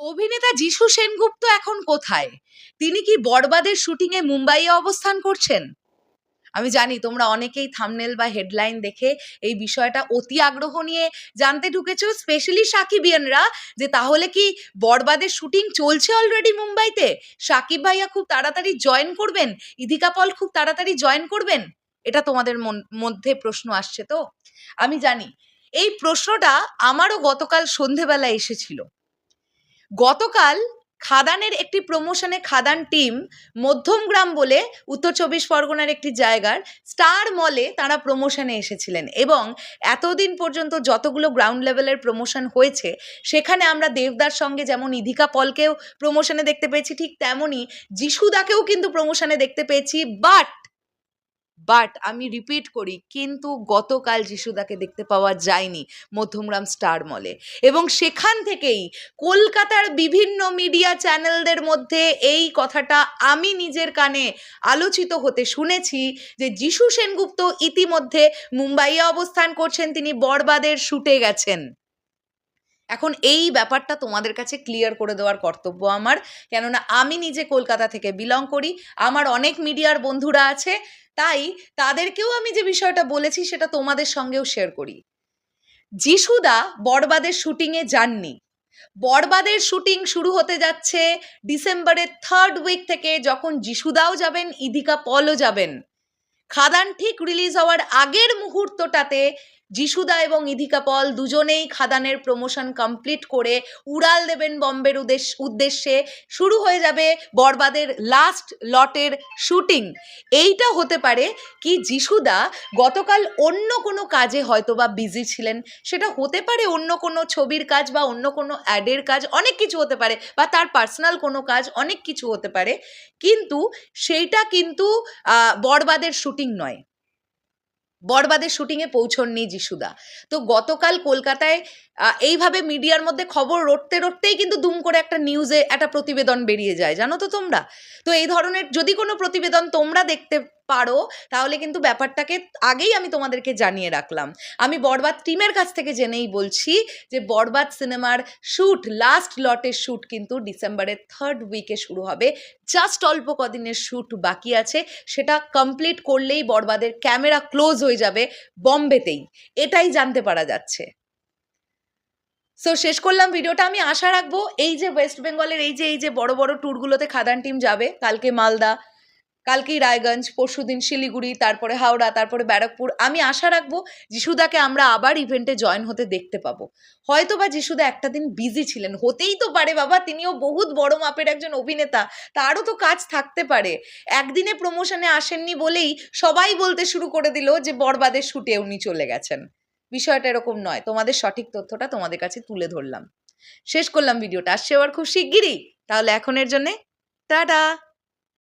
অভিনেতা যিশু সেনগুপ্ত এখন কোথায়? তিনি কি বরবাদের শুটিংয়ে মুম্বাইয়ে অবস্থান করছেন? আমি জানি তোমরা অনেকেই থামনেল বা হেডলাইন দেখে এই বিষয়টা অতি আগ্রহ নিয়ে জানতে ঢুকেছ, স্পেশালি সাকিবিয়ানরা, যে তাহলে কি বরবাদের শুটিং চলছে অলরেডি মুম্বাইতে? সাকিব ভাইয়া খুব তাড়াতাড়ি জয়েন করবেন? ইদিকা পল খুব তাড়াতাড়ি জয়েন করবেন? এটা তোমাদের মধ্যে প্রশ্ন আসছে তো? আমি জানি। এই প্রশ্নটা আমারও গতকাল সন্ধেবেলা এসেছিল। গতকাল খাদানের একটি প্রমোশনে খাদান টিম মধ্যমগ্রাম বলে উত্তর চব্বিশ পরগনার একটি জায়গার স্টার মলে তারা প্রমোশনে এসেছিলেন এবং এতদিন পর্যন্ত যতগুলো গ্রাউন্ড লেভেলের প্রমোশন হয়েছে, সেখানে আমরা দেবদার সঙ্গে যেমন ইধিকা পলকেও প্রমোশনে দেখতে পেয়েছি, ঠিক তেমনই যিশুদাকেও কিন্তু প্রমোশনে দেখতে পেয়েছি বাট বাট আমি রিপিট করি, কিন্তু গতকাল যিশুদাকে দেখতে পাওয়া যায়নি মধ্যমগ্রাম স্টার মলে এবং সেখান থেকেই কলকাতার বিভিন্ন মিডিয়া চ্যানেলদের মধ্যে এই কথাটা আমি নিজের কানে আলোচিত হতে শুনেছি যে যিশু সেনগুপ্ত ইতিমধ্যে মুম্বাইয়ে অবস্থান করছেন, তিনি বরবাদের শুটে গেছেন। এখন এই ব্যাপারটা তোমাদের কাছে ক্লিয়ার করে দেওয়ার কর্তব্য আমার। কেননা আমি নিজে কলকাতা থেকে বিলং করি, আমার অনেক মিডিয়ার বন্ধুরা আছে তাই তাদেরকেও আমি যে বিষয়টা বলেছি সেটা তোমাদের সঙ্গেও শেয়ার করি। যিশুদা বরবাদের শুটিংয়ে যাননি। বরবাদের শুটিং শুরু হতে যাচ্ছে ডিসেম্বরের থার্ড উইক থেকে যখন যিশুদাও যাবেন, ইদিকা পলও যাবেন। খাদান ঠিক রিলিজ হওয়ার আগের মুহূর্তটাতে যিশুদা এবং ইধিকা পল দুজনেই খাদানের প্রমোশন কমপ্লিট করে উড়াল দেবেন বম্বের উদ্দেশ- উদ্দেশ্যে। শুরু হয়ে যাবে বরবাদের লাস্ট লটের শুটিং এইটা হতে পারে কি যিশুদা গতকাল অন্য কোনো কাজে হয়তো বা বিজি ছিলেন। সেটা হতে পারে অন্য কোনো ছবির কাজ বা অন্য কোনো অ্যাডের কাজ, অনেক কিছু হতে পারে বা তার পার্সোনাল কোনো কাজ, অনেক কিছু হতে পারে। কিন্তু সেইটা কিন্তু বরবাদের শুটিং নয়। বরবাদের শুটিংয়ে পৌঁছননি যিশুদা। তো গতকাল কলকাতায় এইভাবে মিডিয়ার মধ্যে খবর রটতে রটতেই কিন্তু দুম করে একটা নিউজে একটা প্রতিবেদন বেরিয়ে যায়। জানো তো তোমরা? তো এই ধরনের যদি কোনো প্রতিবেদন তোমরা দেখতে পারো, তাহলে কিন্তু ব্যাপারটাকে আগেই আমি তোমাদেরকে জানিয়ে রাখলাম। আমি বরবাদ টিমের কাছ থেকে জেনেই বলছি যে বরবাদ সিনেমার শ্যুট লাস্ট লটের শ্যুট কিন্তু ডিসেম্বরের থার্ড উইকে শুরু হবে। জাস্ট অল্প কদিনের শ্যুট বাকি আছে, সেটা কমপ্লিট করলেই বরবাদের ক্যামেরা ক্লোজ হয়ে যাবে বম্বেতেই। এটাই জানতে পারা যাচ্ছে। সো শেষ করলাম ভিডিওটা। আমি আশা রাখব এই যে ওয়েস্ট বেঙ্গলের এই যে এই যে বড় বড় ট্যুরগুলোতে খাদান টিম যাবে, কালকে মালদা কালকেই রায়গঞ্জ পরশুদিন শিলিগুড়ি, তারপরে হাওড়া, তারপরে ব্যারাকপুর। আমি আশা রাখব যিশুদাকে আমরা আবার ইভেন্টে জয়েন হতে দেখতে পাবো। হয়তো বা যিশুদা একটা দিন বিজি ছিলেন। হতেই তো পারে বাবা, তিনিও বহুত বড় মাপের একজন অভিনেতা। তারও তো কাজ থাকতে পারে। একদিনে প্রমোশনে আসেননি বলেই সবাই বলতে শুরু করে দিল যে বরবাদের শুটে উনি চলে গেছেন। বিষয়টা এরকম নয়। তোমাদের সঠিক তথ্যটা তোমাদের কাছে তুলে ধরলাম। শেষ করলাম ভিডিওটা। আসছে আবার খুব শিগগিরই। তাহলে এখনের জন্যে টাটা!